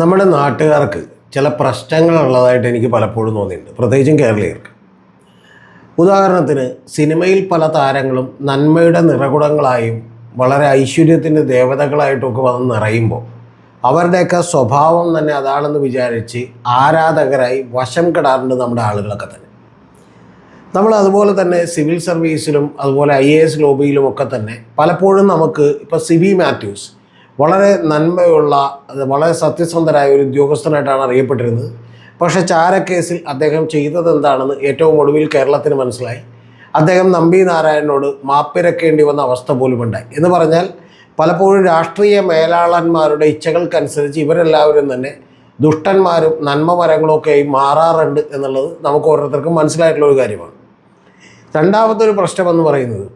നമ്മുടെ നാട്ടുകാർക്ക് ചില പ്രശ്നങ്ങളുള്ളതായിട്ട് എനിക്ക് പലപ്പോഴും തോന്നിയിട്ടുണ്ട്. പ്രത്യേകിച്ചും കേരളീയർക്ക്. ഉദാഹരണത്തിന് സിനിമയിൽ പല താരങ്ങളും നന്മയുടെ നിറകുടങ്ങളായും വളരെ ഐശ്വര്യത്തിന്റെ ദേവതകളായിട്ടൊക്കെ വന്ന് നിറയുമ്പോൾ അവരുടെയൊക്കെ സ്വഭാവം തന്നെ അതാണെന്ന് വിചാരിച്ച് ആരാധകരായി വശം കെടാറുണ്ട് നമ്മുടെ ആളുകളൊക്കെ തന്നെ. നമ്മൾ അതുപോലെ തന്നെ സിവിൽ സർവീസിലും അതുപോലെ ഐ എ എസ് ലോബിയിലും ഒക്കെ തന്നെ പലപ്പോഴും നമുക്ക് ഇപ്പോൾ സിബി മാത്യൂസ് വളരെ നന്മയുള്ള വളരെ സത്യസന്ധരായ ഒരു ഉദ്യോഗസ്ഥനായിട്ടാണ് അറിയപ്പെട്ടിരുന്നത്. പക്ഷേ ചാരക്കേസിൽ അദ്ദേഹം ചെയ്തത് എന്താണെന്ന് ഏറ്റവും ഒടുവിൽ കേരളത്തിന് മനസ്സിലായി. അദ്ദേഹം നമ്പി നാരായണനോട് മാപ്പിരക്കേണ്ടി വന്ന അവസ്ഥ പോലും ഉണ്ടായി എന്ന് പറഞ്ഞാൽ പലപ്പോഴും രാഷ്ട്രീയ മേലാളന്മാരുടെ ഇച്ഛകൾക്കനുസരിച്ച് ഇവരെല്ലാവരും തന്നെ ദുഷ്ടന്മാരും നന്മ മരങ്ങളൊക്കെയായി മാറാറുണ്ട് എന്നുള്ളത് നമുക്ക് ഓരോരുത്തർക്കും മനസ്സിലായിട്ടുള്ള ഒരു കാര്യമാണ്. രണ്ടാമത്തെ ഒരു പ്രശ്നമെന്ന് പറയുന്നത്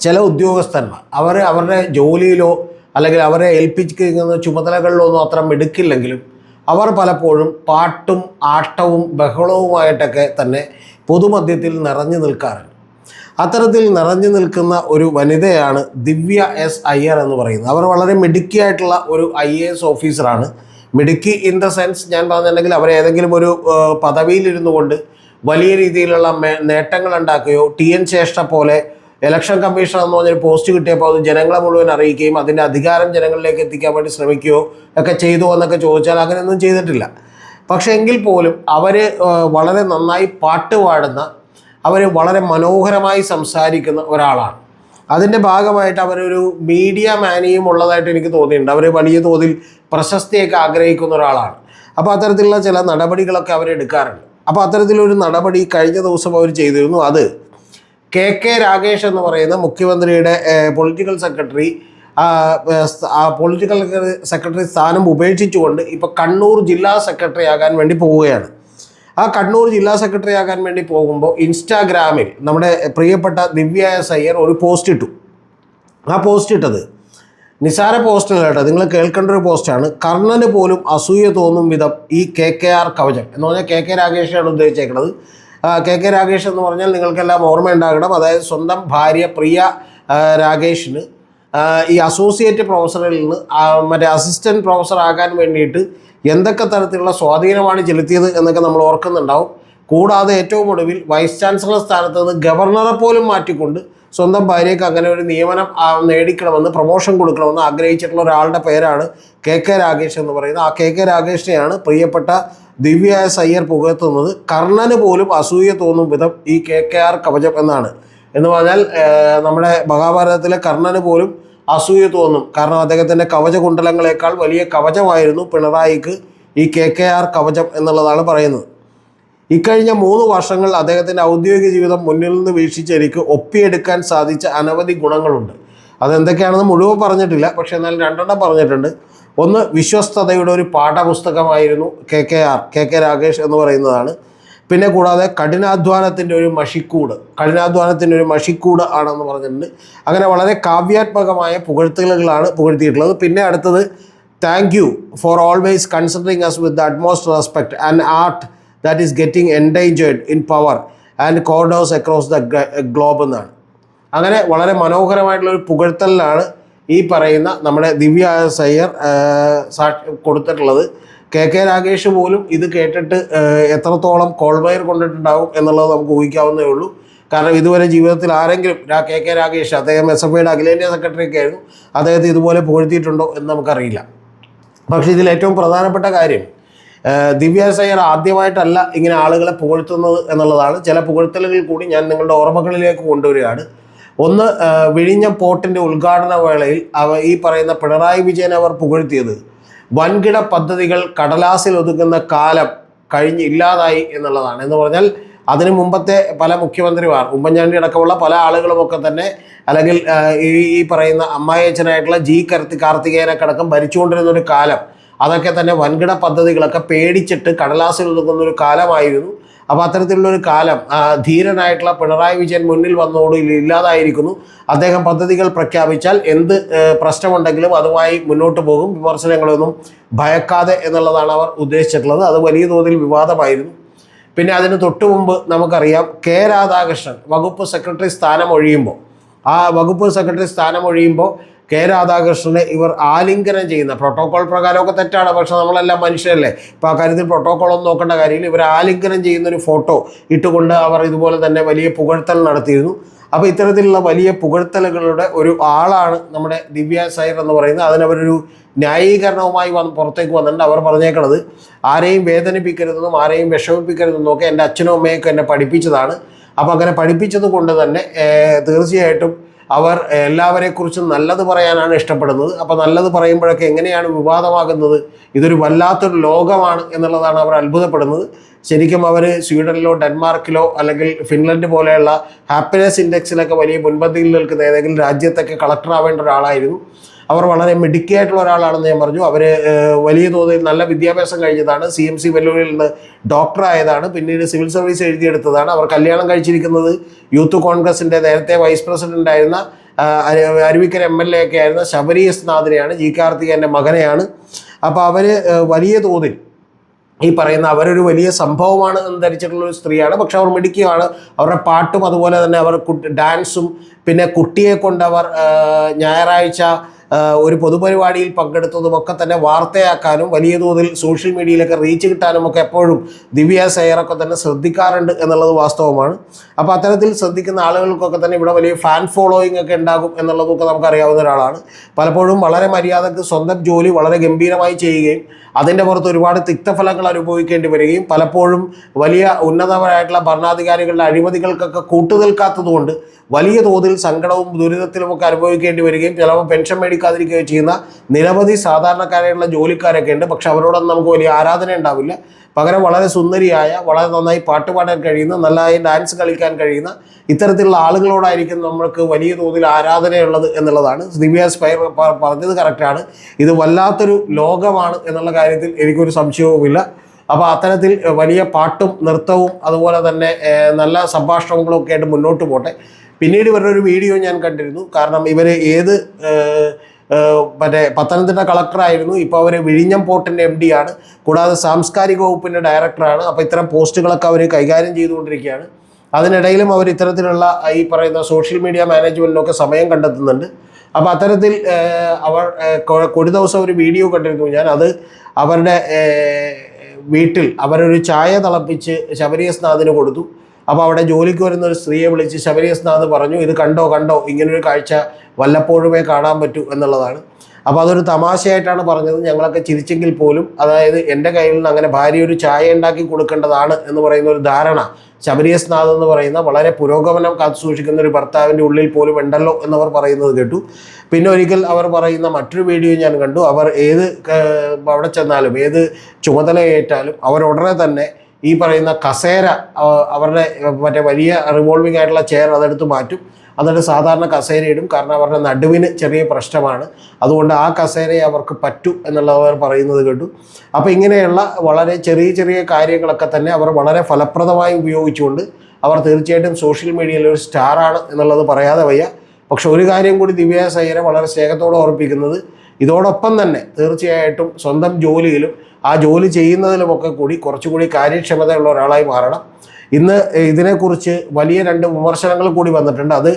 ചില ഉദ്യോഗസ്ഥന്മാർ അവർ അവരുടെ ജോലിയിലോ അല്ലെങ്കിൽ അവരെ ഏൽപ്പിക്കുന്ന ചുമതലകളിലൊന്നും അത്ര മിടുക്കില്ലെങ്കിലും അവർ പലപ്പോഴും പാട്ടും ആട്ടവും ബഹളവുമായിട്ടൊക്കെ തന്നെ പൊതുമധ്യത്തിൽ നിറഞ്ഞു നിൽക്കാറുണ്ട്. അത്തരത്തിൽ നിറഞ്ഞു നിൽക്കുന്ന ഒരു വനിതയാണ് ദിവ്യ എസ് അയ്യർ എന്ന് പറയുന്നത്. അവർ വളരെ മിടുക്കിയായിട്ടുള്ള ഒരു ഐ എ എസ് ഓഫീസറാണ്. മിടുക്കി ഇൻ ദ സെൻസ് ഞാൻ പറഞ്ഞിട്ടുണ്ടെങ്കിൽ അവർ ഏതെങ്കിലും ഒരു പദവിയിലിരുന്നു കൊണ്ട് വലിയ രീതിയിലുള്ള നേട്ടങ്ങൾ ഉണ്ടാക്കുകയോ ടി എൻ ചേഷ്ട പോലെ ഇലക്ഷൻ കമ്മീഷൻ എന്ന് പറഞ്ഞൊരു പോസ്റ്റ് കിട്ടിയപ്പോൾ അത് ജനങ്ങളെ മുഴുവൻ അറിയിക്കുകയും അതിന്റെ അധികാരം ജനങ്ങളിലേക്ക് എത്തിക്കാൻ വേണ്ടി ശ്രമിക്കുകയോ ഒക്കെ ചെയ്തു എന്നൊക്കെ ചോദിച്ചാൽ അങ്ങനെയൊന്നും ചെയ്തിട്ടില്ല. പക്ഷേ എങ്കിൽ പോലും അവർ വളരെ നന്നായി പാട്ട് പാടുന്ന അവർ വളരെ മനോഹരമായി സംസാരിക്കുന്ന ഒരാളാണ്. അതിന്റെ ഭാഗമായിട്ട് അവരൊരു മീഡിയ മാനിയും ഉള്ളതായിട്ട് എനിക്ക് തോന്നിയിട്ടുണ്ട്. അവർ വലിയ തോതിൽ പ്രശസ്തിയൊക്കെ ആഗ്രഹിക്കുന്ന ഒരാളാണ്. അപ്പോൾ അത്തരത്തിലുള്ള ചില നടപടികളൊക്കെ അവരെടുക്കാറുണ്ട് അപ്പോൾ അത്തരത്തിലൊരു നടപടി കഴിഞ്ഞ ദിവസം അവർ ചെയ്തിരുന്നു. അത് കെ കെ രാഗേഷ് എന്ന് പറയുന്ന മുഖ്യമന്ത്രിയുടെ പൊളിറ്റിക്കൽ സെക്രട്ടറി പൊളിറ്റിക്കൽ സെക്രട്ടറി സ്ഥാനം ഉപേക്ഷിച്ചുകൊണ്ട് ഇപ്പോൾ കണ്ണൂർ ജില്ലാ സെക്രട്ടറി ആകാൻ വേണ്ടി പോവുകയാണ്. ആ കണ്ണൂർ ജില്ലാ സെക്രട്ടറി ആകാൻ വേണ്ടി പോകുമ്പോൾ ഇൻസ്റ്റാഗ്രാമിൽ നമ്മുടെ പ്രിയപ്പെട്ട ദിവ്യ എസ് അയ്യർ ഒരു പോസ്റ്റ് ഇട്ടു. ആ പോസ്റ്റ് ഇട്ടത് നിസാര പോസ്റ്റ് കേട്ടോ നിങ്ങൾ കേൾക്കേണ്ട ഒരു പോസ്റ്റാണ് കർണന് പോലും അസൂയ തോന്നും വിധം ഈ കെ കെ ആർ കവചം. എന്ന് പറഞ്ഞാൽ കെ കെ രാഗേഷാണ് ഉദ്ദേശിച്ചേക്കുന്നത് കെ കെ രാഗേഷ് എന്ന് പറഞ്ഞാൽ നിങ്ങൾക്കെല്ലാം ഓർമ്മയുണ്ടാകണം. അതായത് സ്വന്തം ഭാര്യ പ്രിയ രാകേഷിന് ഈ അസോസിയേറ്റ് പ്രൊഫസറിൽ നിന്ന് മറ്റേ അസിസ്റ്റന്റ് പ്രൊഫസർ ആകാൻ വേണ്ടിയിട്ട് എന്തൊക്കെ തരത്തിലുള്ള സ്വാധീനമാണ് ചെലുത്തിയത് എന്നൊക്കെ നമ്മൾ ഓർക്കുന്നുണ്ടാവും. കൂടാതെ ഏറ്റവും ഒടുവിൽ വൈസ് ചാൻസലർ സ്ഥാനത്ത് നിന്ന് ഗവർണറെ പോലും മാറ്റിക്കൊണ്ട് സ്വന്തം ഭാര്യയ്ക്ക് അങ്ങനെ ഒരു നിയമനം നേടിക്കണമെന്ന് പ്രൊമോഷൻ കൊടുക്കണമെന്ന് ആഗ്രഹിച്ചിട്ടുള്ള ഒരാളുടെ പേരാണ് കെ കെ രാഗേഷ് എന്ന് പറയുന്നത്. ആ കെ കെ രാഗേഷിനെയാണ് പ്രിയപ്പെട്ട ദിവ്യ സയ്യർ പുകഴ്ത്തുന്നത്. കർണന് പോലും അസൂയ തോന്നും വിധം ഈ കെ കെ ആർ കവചം എന്നാണ്. എന്ന് പറഞ്ഞാൽ നമ്മുടെ മഹാഭാരതത്തിലെ കർണന് പോലും അസൂയ തോന്നും. കാരണം അദ്ദേഹത്തിന്റെ കവചകുണ്ടലങ്ങളെക്കാൾ വലിയ കവചമായിരുന്നു പിണറായിക്ക് ഈ കെ കെ ആർ കവചം എന്നുള്ളതാണ് പറയുന്നത്. ഇക്കഴിഞ്ഞ മൂന്ന് വർഷങ്ങൾ അദ്ദേഹത്തിന്റെ ഔദ്യോഗിക ജീവിതം മുന്നിൽ നിന്ന് വീക്ഷിച്ച് എനിക്ക് ഒപ്പിയെടുക്കാൻ സാധിച്ച അനവധി ഗുണങ്ങളുണ്ട്. അതെന്തൊക്കെയാണെന്ന് മുഴുവൻ പറഞ്ഞിട്ടില്ല പക്ഷേ എന്നാൽ രണ്ടെണ്ണം പറഞ്ഞിട്ടുണ്ട്. ഒന്ന് വിശ്വസ്തതയുടെ ഒരു പാഠപുസ്തകമായിരുന്നു K K R K K Rakesh എന്ന് പറയുന്നതാണ്. പിന്നെ കൂടാതെ കഠിനാധ്വാനത്തിന്റെ ഒരു മഷിക്കൂട് കഠിനാധ്വാനത്തിന്റെ ഒരു മഷിക്കൂട് ആണെന്ന് പറഞ്ഞിട്ടുണ്ട്. അങ്ങനെ വളരെ കാവ്യാത്മകമായ പുകഴ്ത്തലുകളാണ് പുകഴ്ത്തിയിട്ടുള്ളത്. പിന്നെ അടുത്തത് thank you for always considering us with utmost respect and art that is getting endangered in power and coders across the globe എന്നാണ്. അങ്ങനെ വളരെ മനോഹരമായിട്ടുള്ള ഒരു പുകഴ്ത്തലിലാണ് ഈ പറയുന്ന നമ്മുടെ ദിവ്യ സയ്യർ സാക്ഷി കൊടുത്തിട്ടുള്ളത്. കെ കെ രാഗേഷ് പോലും ഇത് കേട്ടിട്ട് എത്രത്തോളം കോൾവയർ കൊണ്ടിട്ടുണ്ടാവും എന്നുള്ളത് നമുക്ക് ഊഹിക്കാവുന്നേ ഉള്ളൂ. കാരണം ഇതുവരെ ജീവിതത്തിൽ ആരെങ്കിലും കെ കെ രാഗേഷ് അദ്ദേഹം എസ് എഫ് ഐയുടെ അഖിലേന്ത്യാ സെക്രട്ടറി ഒക്കെ ആയിരുന്നു അദ്ദേഹത്തെ ഇതുപോലെ പുകഴ്ത്തിയിട്ടുണ്ടോ എന്ന് നമുക്കറിയില്ല. പക്ഷേ ഇതിൽ ഏറ്റവും പ്രധാനപ്പെട്ട കാര്യം ദിവ്യ ആദ്യമായിട്ടല്ല ഇങ്ങനെ ആളുകളെ പുകഴ്ത്തുന്നത് എന്നുള്ളതാണ്. ചില പുകഴ്ത്തലുകൾ കൂടി ഞാൻ നിങ്ങളുടെ ഓർമ്മകളിലേക്ക് കൊണ്ടുവരികയാണ്. ഒന്ന് വിഴിഞ്ഞ പോർട്ടിന്റെ ഉദ്ഘാടന വേളയിൽ അവ ഈ പറയുന്ന പിണറായി വിജയൻ അവർ പുകഴ്ത്തിയത്. വൻകിട പദ്ധതികൾ കടലാസിൽ ഒതുങ്ങുന്ന കാലം കഴിഞ്ഞ് ഇല്ലാതായി എന്നുള്ളതാണ്. എന്ന് പറഞ്ഞാൽ അതിനു മുമ്പത്തെ പല മുഖ്യമന്ത്രിമാർ ഉമ്മൻചാണ്ടി അടക്കമുള്ള പല ആളുകളുമൊക്കെ തന്നെ അല്ലെങ്കിൽ ഈ ഈ പറയുന്ന അമ്മായച്ചനായിട്ടുള്ള ജി കർത്തി കാർത്തികേയനൊക്കെ അടക്കം ഭരിച്ചുകൊണ്ടിരുന്ന ഒരു കാലം അതൊക്കെ തന്നെ വൻകിട പദ്ധതികളൊക്കെ പേടിച്ചിട്ട് കടലാസിൽ ഒതുങ്ങുന്ന ഒരു കാലമായിരുന്നു. അപ്പോൾ അത്തരത്തിലുള്ള ഒരു കാലം ധീരനായിട്ടുള്ള പിണറായി വിജയൻ മുന്നിൽ വന്നതോട് ഇല്ല- ഇല്ലാതായിരിക്കുന്നു. അദ്ദേഹം പദ്ധതികൾ പ്രഖ്യാപിച്ചാൽ എന്ത് പ്രശ്നമുണ്ടെങ്കിലും അതുമായി മുന്നോട്ട് പോകും. വിമർശനങ്ങളൊന്നും ഭയക്കാതെ എന്നുള്ളതാണ് അവർ ഉദ്ദേശിച്ചിട്ടുള്ളത്. അത് വലിയ തോതിൽ വിവാദമായിരുന്നു. പിന്നെ അതിന് തൊട്ടു മുമ്പ് നമുക്കറിയാം കെ രാധാകൃഷ്ണൻ വകുപ്പ് സെക്രട്ടറി സ്ഥാനം ഒഴിയുമ്പോൾ ആ വകുപ്പ് സെക്രട്ടറി സ്ഥാനം ഒഴിയുമ്പോൾ കെ രാധാകൃഷ്ണനെ ഇവർ ആലിംഗനം ചെയ്യുന്ന പ്രോട്ടോകോൾ പ്രകാരമൊക്കെ തെറ്റാണ്. പക്ഷെ നമ്മളെല്ലാം മനുഷ്യരല്ലേ? ഇപ്പോൾ ആ കാര്യത്തിൽ പ്രോട്ടോകോൾ ഒന്നും നോക്കേണ്ട കാര്യമില്ല. ഇവർ ആലിംഗനം ചെയ്യുന്ന ഒരു ഫോട്ടോ ഇട്ടുകൊണ്ട് അവർ ഇതുപോലെ തന്നെ വലിയ പുകഴ്ത്തൽ നടത്തിയിരുന്നു. അപ്പോൾ ഇത്തരത്തിലുള്ള വലിയ പുകഴ്ത്തലുകളുടെ ഒരു ആളാണ് നമ്മുടെ ദിവ്യ സൈർ എന്ന് പറയുന്നത്. അതിനവരൊരു ന്യായീകരണവുമായി വന്ന് പുറത്തേക്ക് വന്നിട്ടുണ്ട്. അവർ പറഞ്ഞേക്കണത് ആരെയും വേദനിപ്പിക്കരുതെന്നും ആരെയും വിഷമിപ്പിക്കരുതെന്നും ഒക്കെ എന്റെ അച്ഛനും അമ്മയൊക്കെ എന്നെ പഠിപ്പിച്ചതാണ്. അപ്പോൾ അങ്ങനെ പഠിപ്പിച്ചത് കൊണ്ട് തന്നെ തീർച്ചയായിട്ടും അവർ എല്ലാവരെക്കുറിച്ചും നല്ലത് പറയാനാണ് ഇഷ്ടപ്പെടുന്നത്. അപ്പോൾ നല്ലത് പറയുമ്പോഴൊക്കെ എങ്ങനെയാണ് വിവാദമാകുന്നത്? ഇതൊരു വല്ലാത്തൊരു ലോകമാണ് എന്നുള്ളതാണ് അവർ അത്ഭുതപ്പെടുന്നത്. ശരിക്കും അവർ സ്വീഡനിലോ ഡെൻമാർക്കിലോ അല്ലെങ്കിൽ ഫിൻലൻഡ് പോലെയുള്ള ഹാപ്പിനെസ് ഇൻഡെക്സിലൊക്കെ വലിയ മുൻപന്തിയിൽ നിൽക്കുന്ന ഏതെങ്കിലും രാജ്യത്തൊക്കെ കളക്ടർ ആവേണ്ട ഒരാളായിരുന്നു. അവർ വളരെ മിടുക്കിയായിട്ടുള്ള ഒരാളാണെന്ന് ഞാൻ പറഞ്ഞു. അവർ വലിയ തോതിൽ നല്ല വിദ്യാഭ്യാസം കഴിഞ്ഞതാണ്. സി എം സി വെല്ലുവിളിയിൽ നിന്ന് ഡോക്ടർ ആയതാണ്. പിന്നീട് സിവിൽ സർവീസ് എഴുതിയെടുത്തതാണ്. അവർ കല്യാണം കഴിച്ചിരിക്കുന്നത് യൂത്ത് കോൺഗ്രസിന്റെ നേരത്തെ വൈസ് പ്രസിഡന്റ് ആയിരുന്ന അരുവിക്കര എം എൽ എ ഒക്കെ ആയിരുന്ന ശബരി എസ് നാഥിനെയാണ് ജി കാർത്തികേന്റെ മകനെയാണ്. അപ്പോൾ അവർ വലിയ തോതിൽ ഈ പറയുന്ന അവരൊരു വലിയ സംഭവമാണ് എന്ന് ധരിച്ചിട്ടുള്ള ഒരു സ്ത്രീയാണ്. പക്ഷെ അവർ മിടുക്കിയാണ്. അവരുടെ പാട്ടും അതുപോലെ തന്നെ അവർ ഡാൻസും പിന്നെ കുട്ടിയെ കൊണ്ടവർ ഞായറാഴ്ച ഒരു പൊതുപരിപാടിയിൽ പങ്കെടുത്തതും ഒക്കെ തന്നെ വാർത്തയാക്കാനും വലിയ തോതിൽ സോഷ്യൽ മീഡിയയിലൊക്കെ റീച്ച് കിട്ടാനും ഒക്കെ എപ്പോഴും ദിവ്യ സയ്യറൊക്കെ തന്നെ ശ്രദ്ധിക്കാറുണ്ട് എന്നുള്ളത് വാസ്തവമാണ്. അപ്പോൾ അത്തരത്തിൽ ശ്രദ്ധിക്കുന്ന ആളുകൾക്കൊക്കെ തന്നെ ഇവിടെ വലിയ ഫാൻ ഫോളോയിങ് ഒക്കെ ഉണ്ടാകും എന്നുള്ളതൊക്കെ നമുക്കറിയാവുന്ന ഒരാളാണ്. പലപ്പോഴും വളരെ മര്യാദയ്ക്ക് സ്വന്തം ജോലി വളരെ ഗംഭീരമായി ചെയ്യുകയും അതിന്റെ പുറത്ത് ഒരുപാട് തിക്തഫലങ്ങൾ അനുഭവിക്കേണ്ടി വരികയും പലപ്പോഴും വലിയ ഉന്നതമായിട്ടുള്ള ഭരണാധികാരികളുടെ അഴിമതികൾക്കൊക്കെ കൂട്ടുനിൽക്കാത്തതുകൊണ്ട് വലിയ തോതിൽ സങ്കടവും ദുരിതത്തിലുമൊക്കെ അനുഭവിക്കേണ്ടി വരികയും ചിലപ്പോൾ പെൻഷൻ മേടിക്കാതിരിക്കുകയും ചെയ്യുന്ന നിരവധി സാധാരണക്കാരായിട്ടുള്ള ജോലിക്കാരൊക്കെ ഉണ്ട്. പക്ഷെ അവരോടൊന്നും നമുക്ക് വലിയ ആരാധന ഉണ്ടാവില്ല. പകരം വളരെ സുന്ദരിയായ വളരെ നന്നായി പാട്ട് പാടാൻ കഴിയുന്ന നന്നായി ഡാൻസ് കളിക്കാൻ കഴിയുന്ന ഇത്തരത്തിലുള്ള ആളുകളോടായിരിക്കും നമ്മൾക്ക് വലിയ തോതിൽ ആരാധനയുള്ളത് എന്നുള്ളതാണ്. ദിവ്യ സ്പൈർ പറഞ്ഞത് കറക്റ്റാണ് ഇത് വല്ലാത്തൊരു ലോകമാണ് എന്നുള്ള കാര്യത്തിൽ എനിക്കൊരു സംശയവുമില്ല. അപ്പോൾ അത്തരത്തിൽ വലിയ പാട്ടും നൃത്തവും അതുപോലെ തന്നെ നല്ല സംഭാഷണങ്ങളും ഒക്കെ ആയിട്ട് മുന്നോട്ട് പോട്ടെ. പിന്നീട് ഇവരുടെ ഒരു വീഡിയോ ഞാൻ കണ്ടിരുന്നു. കാരണം ഇവർ ഏത് മറ്റേ പത്തനംതിട്ട കളക്ടറായിരുന്നു. ഇപ്പോൾ അവർ വിഴിഞ്ഞം പോർട്ടിന്റെ എം ആണ്. കൂടാതെ സാംസ്കാരിക വകുപ്പിന്റെ ഡയറക്ടറാണ്. അപ്പോൾ ഇത്തരം പോസ്റ്റുകളൊക്കെ അവർ കൈകാര്യം ചെയ്തുകൊണ്ടിരിക്കുകയാണ്. അതിനിടയിലും അവർ ഇത്തരത്തിലുള്ള ഈ പറയുന്ന സോഷ്യൽ മീഡിയ മാനേജ്മെന്റിനൊക്കെ സമയം കണ്ടെത്തുന്നുണ്ട്. അപ്പോൾ അത്തരത്തിൽ അവർ കൊടി ദിവസം ഒരു വീഡിയോ കണ്ടിരുന്നു ഞാൻ. അത് അവരുടെ വീട്ടിൽ അവരൊരു ചായ തിളപ്പിച്ച് ശബരിയസ്നാഥിന് കൊടുത്തു. അപ്പോൾ അവിടെ ജോലിക്ക് വരുന്ന ഒരു സ്ത്രീയെ വിളിച്ച് ശബരിയസ്നാഥ് പറഞ്ഞു ഇത് കണ്ടോ കണ്ടോ? ഇങ്ങനൊരു കാഴ്ച വല്ലപ്പോഴുമേ കാണാൻ പറ്റൂ എന്നുള്ളതാണ്. അപ്പോൾ അതൊരു തമാശയായിട്ടാണ് പറഞ്ഞത്. ഞങ്ങളൊക്കെ ചിരിച്ചെങ്കിൽ പോലും അതായത് എന്റെ കയ്യിൽ നിന്ന് അങ്ങനെ ഭാര്യ ഒരു ചായ ഉണ്ടാക്കി കൊടുക്കേണ്ടതാണ് എന്ന് പറയുന്ന ഒരു ധാരണ ശബരിയസ് നാഥ് എന്ന് പറയുന്ന വളരെ പുരോഗമനം കാത്തു സൂക്ഷിക്കുന്ന ഒരു ഭർത്താവിന്റെ ഉള്ളിൽ പോലും ഉണ്ടല്ലോ എന്നവർ പറയുന്നത് കേട്ടു. പിന്നെ ഒരിക്കൽ അവർ പറയുന്ന മറ്റൊരു വീഡിയോ ഞാൻ കണ്ടു. അവർ ഏത് അവിടെ ചെന്നാലും ഏത് ചുമതല ഏറ്റാലും അവർ ഉടനെ തന്നെ ഈ പറയുന്ന കസേര അവരുടെ മറ്റേ വലിയ റിവോൾവിംഗ് ആയിട്ടുള്ള ചെയർ അതെടുത്ത് മാറ്റും. എന്നിട്ട് സാധാരണ കസേര ഇടും കാരണം അവരുടെ നടുവിന് ചെറിയ പ്രശ്നമാണ്. അതുകൊണ്ട് ആ കസേരയെ അവർക്ക് പറ്റൂ എന്നുള്ളത് അവർ പറയുന്നത് കേട്ടു. അപ്പോൾ ഇങ്ങനെയുള്ള വളരെ ചെറിയ ചെറിയ കാര്യങ്ങളൊക്കെ തന്നെ അവർ വളരെ ഫലപ്രദമായി ഉപയോഗിച്ചുകൊണ്ട് അവർ തീർച്ചയായിട്ടും സോഷ്യൽ മീഡിയയിൽ ഒരു സ്റ്റാറാണ് എന്നുള്ളത് പറയാതെ വയ്യ. പക്ഷെ ഒരു കാര്യം കൂടി ദിവ്യ സയ്യരെ വളരെ സ്നേഹത്തോടെ ഓർപ്പിക്കുന്നത്. ഇതോടൊപ്പം തന്നെ തീർച്ചയായിട്ടും സ്വന്തം ജോലിയിലും ആ ജോലി ചെയ്യുന്നതിലുമൊക്കെ കൂടി കുറച്ചുകൂടി കാര്യക്ഷമതയുള്ള ഒരാളായി മാറണം. ഇന്ന് ഇതിനെക്കുറിച്ച് വലിയ രണ്ട് വിമർശനങ്ങൾ കൂടി വന്നിട്ടുണ്ട്. അത്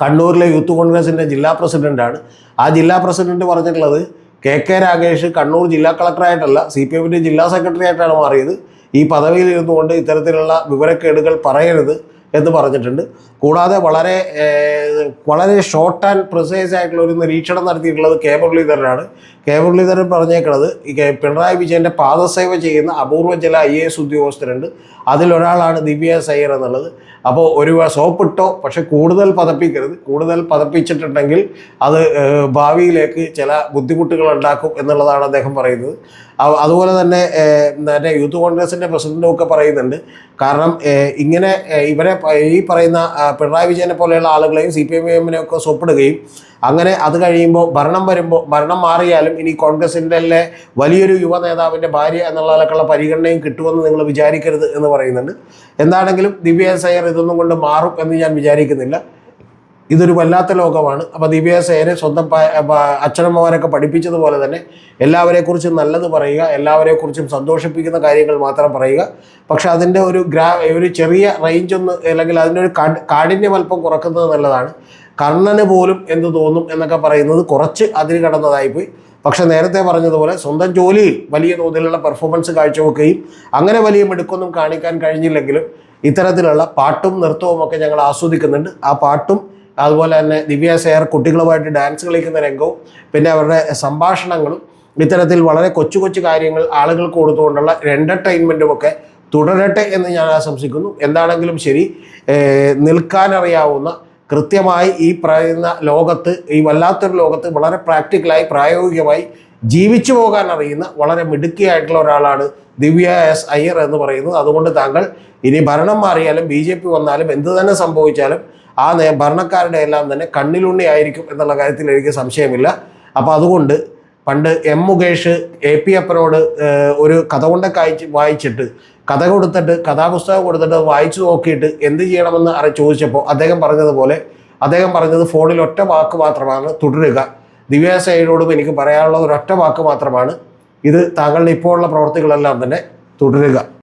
കണ്ണൂരിലെ യൂത്ത് കോൺഗ്രസിന്റെ ജില്ലാ പ്രസിഡന്റാണ് ആ ജില്ലാ പ്രസിഡന്റ് പറഞ്ഞിട്ടുള്ളത് കെ കെ രാഗേഷ് കണ്ണൂർ ജില്ലാ കളക്ടറായിട്ടല്ല സി പി എമ്മിന്റെ ജില്ലാ സെക്രട്ടറി ആയിട്ടാണ് മാറിയത്. ഈ പദവിയിൽ ഇരുന്നുകൊണ്ട് ഇത്തരത്തിലുള്ള വിവരക്കേടുകൾ പറയരുത്. എന്ന് പറഞ്ഞിട്ടുണ്ട്. കൂടാതെ വളരെ വളരെ ഷോർട്ട് ആൻഡ് പ്രിസൈസ് ആയിട്ടുള്ള ഒരു നിരീക്ഷണം നടത്തിയിട്ടുള്ളത് കെ മുരളീധരനാണ് കെ മുരളീധരൻ പറഞ്ഞേക്കുന്നത് പിണറായി വിജയന്റെ പാദസേവ ചെയ്യുന്ന അപൂർവ ചില ഐ എ എസ് ഉദ്യോഗസ്ഥരുണ്ട്. അതിലൊരാളാണ് ദിവ്യ സയ്യർ എന്നുള്ളത്. അപ്പോൾ ഒരു സോപ്പിട്ടോ പക്ഷെ കൂടുതൽ പതപ്പിക്കരുത്. കൂടുതൽ പതപ്പിച്ചിട്ടുണ്ടെങ്കിൽ അത് ഭാവിയിലേക്ക് ചില ബുദ്ധിമുട്ടുകൾ ഉണ്ടാക്കും എന്നുള്ളതാണ് അദ്ദേഹം പറയുന്നത്. അതുപോലെ തന്നെ എന്റെ യൂത്ത് കോൺഗ്രസിന്റെ പ്രസിഡന്റും ഒക്കെ പറയുന്നുണ്ട്. കാരണം ഇങ്ങനെ ഇവരെ ഈ പറയുന്ന പിണറായി വിജയനെ പോലെയുള്ള ആളുകളെയും സി പി എം എമ്മിനെയൊക്കെ സൊപ്പിടുകയും അങ്ങനെ അത് കഴിയുമ്പോൾ ഭരണം വരുമ്പോൾ ഭരണം മാറിയാലും ഇനി കോൺഗ്രസിന്റെ വലിയൊരു യുവ നേതാവിന്റെ ഭാര്യ എന്നുള്ളതിലൊക്കെയുള്ള പരിഗണനയും കിട്ടുമെന്ന് നിങ്ങൾ വിചാരിക്കരുത് എന്ന് പറയുന്നുണ്ട്. എന്താണെങ്കിലും ദിവ്യ സയ്യർ ഇതൊന്നും കൊണ്ട് മാറും എന്ന് ഞാൻ വിചാരിക്കുന്നില്ല. ഇതൊരു വല്ലാത്ത ലോകമാണ്. അപ്പോൾ ദിവ്യ സേനെ സ്വന്തം അച്ഛനമ്മമാരൊക്കെ പഠിപ്പിച്ചതുപോലെ തന്നെ എല്ലാവരെക്കുറിച്ചും നല്ലത് പറയുക എല്ലാവരെക്കുറിച്ചും സന്തോഷിപ്പിക്കുന്ന കാര്യങ്ങൾ മാത്രം പറയുക. പക്ഷെ അതിന്റെ ഒരു ഗ്രാ ഒരു ചെറിയ റേഞ്ച് ഒന്ന് അല്ലെങ്കിൽ അതിന്റെ ഒരു കാഠ്- കാഠിന്യം അല്പം കുറക്കുന്നത് നല്ലതാണ്. കർണന് പോലും എന്ത് തോന്നും എന്നൊക്കെ പറയുന്നത് കുറച്ച് അതിൽ കടന്നതായിപ്പോയി. പക്ഷെ നേരത്തെ പറഞ്ഞതുപോലെ സ്വന്തം ജോലിയിൽ വലിയ തോതിലുള്ള പെർഫോമൻസ് കാഴ്ചവെക്കുകയും അങ്ങനെ വലിയ മിടുക്കൊന്നും കാണിക്കാൻ കഴിഞ്ഞില്ലെങ്കിലും ഇത്തരത്തിലുള്ള പാട്ടും നൃത്തവും ഒക്കെ ഞങ്ങൾ ആസ്വദിക്കുന്നുണ്ട്. ആ പാട്ടും അതുപോലെ തന്നെ ദിവ്യ സേർ കുട്ടികളുമായിട്ട് ഡാൻസ് കളിക്കുന്ന രംഗവും പിന്നെ അവരുടെ സംഭാഷണങ്ങളും ഇത്തരത്തിൽ വളരെ കൊച്ചു കൊച്ചു കാര്യങ്ങൾ ആളുകൾക്ക് കൊടുത്തുകൊണ്ടുള്ള എന്റർടൈൻമെന്റും ഒക്കെ തുടരട്ടെ എന്ന് ഞാൻ ആശംസിക്കുന്നു. എന്താണെങ്കിലും ശരി നിൽക്കാനറിയാവുന്ന കൃത്യമായി ഈ പറയുന്ന ലോകത്ത് ഈ വല്ലാത്തൊരു ലോകത്ത് വളരെ പ്രാക്ടിക്കലായി പ്രായോഗികമായി ജീവിച്ചു പോകാൻ അറിയുന്ന വളരെ മിടുക്കിയായിട്ടുള്ള ഒരാളാണ് ദിവ്യ എസ് അയ്യർ എന്ന് പറയുന്നത്. അതുകൊണ്ട് താങ്കൾ ഇനി ഭരണം മാറിയാലും ബി ജെ പി വന്നാലും എന്ത് തന്നെ സംഭവിച്ചാലും ആ ഭരണക്കാരുടെ എല്ലാം തന്നെ കണ്ണിലുണ്ണി ആയിരിക്കും എന്നുള്ള കാര്യത്തിൽ എനിക്ക് സംശയമില്ല. അപ്പോൾ അതുകൊണ്ട് പണ്ട് എം മുകേഷ് എ പി അപ്പനോട് ഒരു കഥ കൊണ്ട് വായിച്ചിട്ട് കഥ കൊടുത്തിട്ട് കഥാപുസ്തകം കൊടുത്തിട്ട് വായിച്ചു നോക്കിയിട്ട് എന്ത് ചെയ്യണമെന്ന് അറി ചോദിച്ചപ്പോൾ അദ്ദേഹം പറഞ്ഞതുപോലെ അദ്ദേഹം പറഞ്ഞത് ഫോണിൽ ഒറ്റ വാക്ക് മാത്രമാണ് തുടരുക. ദിവ്യാസയോടും എനിക്ക് പറയാനുള്ള ഒരൊറ്റ വാക്ക് മാത്രമാണ്. ഇത് താങ്കളുടെ ഇപ്പോഴുള്ള പ്രവർത്തികളെല്ലാം തന്നെ തുടരുക.